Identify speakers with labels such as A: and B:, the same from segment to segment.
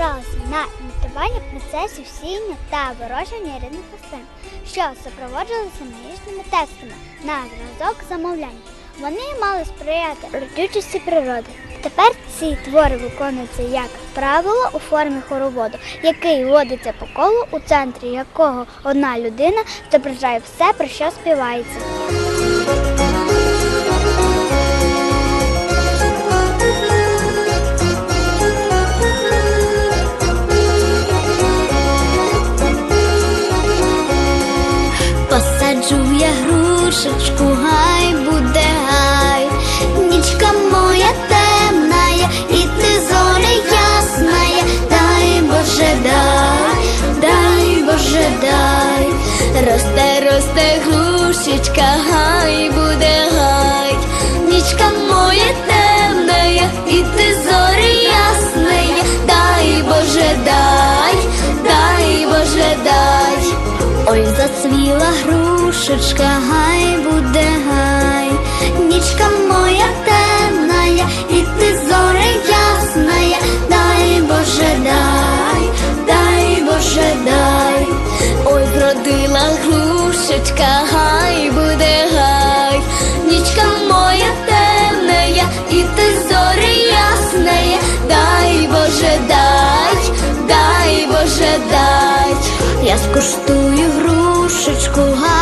A: зібралися на імітування процесів сіяння та вирощування рідних рослин, що супроводжувалися магічними тестами на зразок замовлянь. Вони мали сприяти родючості природи. Тепер ці твори виконуються як правило у формі хороводу, який водиться по колу, у центрі якого одна людина зображає все, про що співається.
B: Посаджу я грушечку, гай буде гай, нічка моя темная, і ти зоря ясная, дай Боже, дай, дай Боже, дай, росте, росте грушечка, гай буде гай, нічка моя темная, і ти зоря ясная, дай Боже, дай, дай Боже, дай. Ой, зацвіла душечка, гай буде гай, нічка моя темная, і ти зоре ясная, дай Боже дай, дай Боже дай, ой бродила грушечка, гай буде гай, нічка моя темная, і ти зоре ясная, дай Боже дай, дай Боже дай, я скуштую грушечку гай.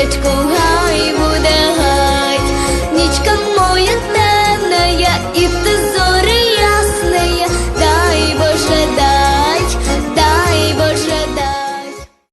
B: Сонечко.